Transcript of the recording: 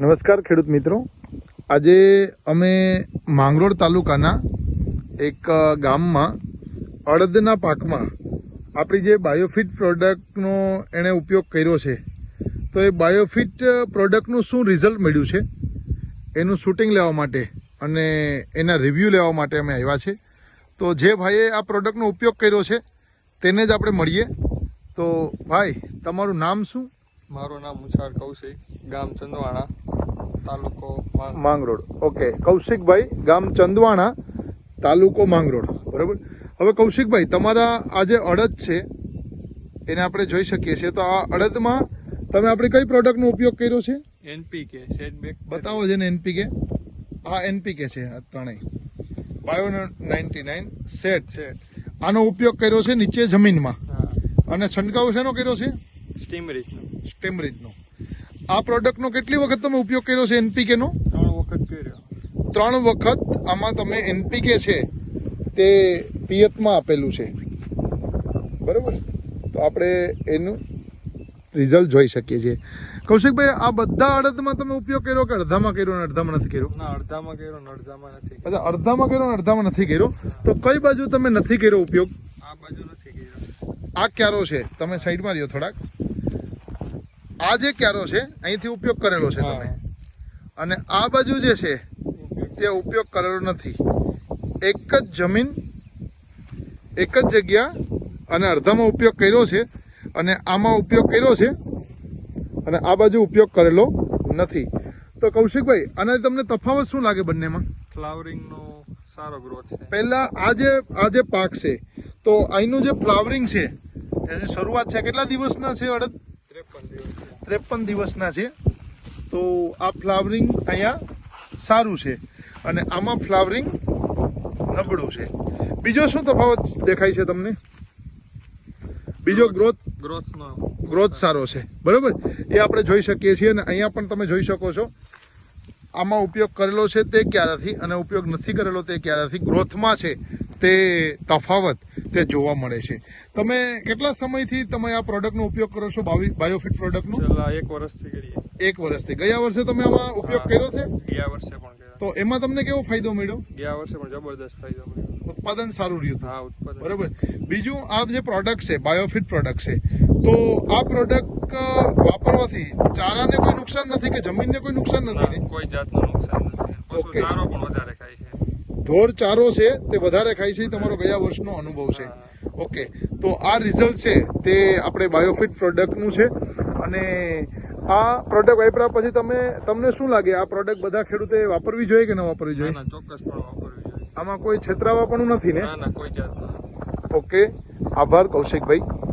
નમસ્કાર ખેડૂત મિત્રો. આજે અમે માંગરોળ તાલુકાના એક ગામમાં અડદના પાકમાં આપણી જે બાયોફિટ પ્રોડક્ટનો એણે ઉપયોગ કર્યો છે, તો એ બાયોફિટ પ્રોડક્ટનું શું રિઝલ્ટ મળ્યું છે, એનું શૂટિંગ લેવા માટે અને એના રિવ્યૂ લેવા માટે અમે આવ્યા છે. તો જે ભાઈએ આ પ્રોડક્ટનો ઉપયોગ કર્યો છે, તેને જ આપણે મળીએ. તો ભાઈ, તમારું નામ શું? મારું નામ મુછાર કૌશિક, ગામ ચંદવાણા. તાલુકો માંગરોળ. ઓકે. કૌશિકભાઈ ગામ ચંદવાણા તાલુકો માંગરોળ. બરાબર? હવે કૌશિકભાઈ તમારા આ જે અડદ છે એને આપણે જોઈ શકીએ છીએ. તો આ અડદમાં તમે આપણે કઈ પ્રોડક્ટનો ઉપયોગ કર્યો છે? એનપીકે સેટબેક બતાવો છે ને એનપીકે. આ એનપીકે છે આ ત્રણેય. Bio ninety nine set set આનો ઉપયોગ કર્યો છે નીચે જમીનમાં. અને છંટકાવ શેનો કર્યો છે? સ્ટીમ રીચનો સ્ટેમરીજનો આ પ્રોડક્ટનો કેટલી વખત તમે ઉપયોગ કર્યો છે એનપીકેનો ત્રણ વખત કર્યો. ત્રણ વખત આમાં તમે એનપીકે છે તે પિયતમાં આપેલું છે. બરોબર? તો આપણે એનું રિઝલ્ટ જોઈ શકીએ છીએ. કૌશિકભાઈ આ બધા અડધમાં તમે ઉપયોગ કર્યો કે અડધામાં કર્યો અને અડધામાં નથી કર્યો? ના અડધામાં કર્યો ને અડધામાં નથી અચ્છા અડધામાં કર્યો ને અડધામાં નથી કર્યો? તો કઈ બાજુ તમે નથી કર્યો ઉપયોગ? આ બાજુ નથી કર્યો. આ ક્યારો છે? તમે સાઈડમાં રહ્યો થોડાક. આ જે ક્યારો છે અહીંથી ઉપયોગ કરેલો છે તમે. અને આ બાજુ જે છે તે ઉપયોગ કરેલો નથી. એક જ જમીન એક જ જગ્યા અને અડધામાં ઉપયોગ કર્યો છે અને આમાં ઉપયોગ કર્યો છે અને આ બાજુ ઉપયોગ કરેલો નથી. તો કૌશિકભાઈ અને તમને તફાવત શું લાગે બંનેમાં? ફ્લાવરિંગનો સારો ગ્રોથ છે. પહેલા આ જે આ જે પાક છે તો અહીંનું જે ફ્લાવરિંગ છે એની શરૂઆત છે કેટલા દિવસના છે અડદ? ત્રેપન દિવસના છે. તો આ ફ્લાવરિંગ અહીંયા સારું છે અને આમાં ફ્લાવરિંગ નબળું છે. બીજો શું તફાવત દેખાય છે તમને? બીજો ગ્રોથ? ગ્રોથનો. ગ્રોથ સારો છે. બરોબર? એ આપણે જોઈ શકીએ છીએ અને અહીંયા પણ તમે જોઈ શકો છો. આમાં ઉપયોગ કરેલો છે તે ક્યારેથી અને ઉપયોગ નથી કરેલો તે ક્યારેથી? ગ્રોથમાં છે. તે તફાવત તે જોવા મળે છે. તમે કેટલા સમયથી તમે આ પ્રોડક્ટનો ઉપયોગ કરો છો? બાયોફિટ પ્રોડક્ટનો? છેલ્લા એક વર્ષથી કરીએ. એક વર્ષથી. ગયા વર્ષે તમે આમાં ઉપયોગ કર્યો છે? ગયા વર્ષે પણ કર્યો. તો એમાં તમને કેવો ફાયદો મળ્યો? ગયા વર્ષે પણ જબરદસ્ત ફાયદો મળ્યો. ઉત્પાદન સારું રહ્યું હા ઉત્પાદન. બરોબર. બીજું આ જે પ્રોડક્ટ છે બાયોફિટ પ્રોડક્ટ છે તો આ પ્રોડક્ટ વાપરવાથી ચારાને કોઈ નુકસાન નથી કે જમીનને કોઈ નુકસાન નથી કોઈ જાતનું નુકસાન નથી. ચારો પણ ઢોર ચારો છે તે વધારે ખાય છે તમારો ગયા વર્ષનો અનુભવ છે. ઓકે તો આ રિઝલ્ટ છે તે આપણે બાયોફિટ પ્રોડક્ટનું છે. અને આ પ્રોડક્ટ વાપર્યા પછી તમે તમને શું લાગે? આ પ્રોડક્ટ બધા ખેડૂતે વાપરવી જોઈએ કે ન વાપરવી જોઈએ? ના ચોક્કસ પણ વાપરવી જોઈએ. આમાં કોઈ છેતરાવા પણ નથી ના? કોઈ ઓકે આભાર કૌશિકભાઈ.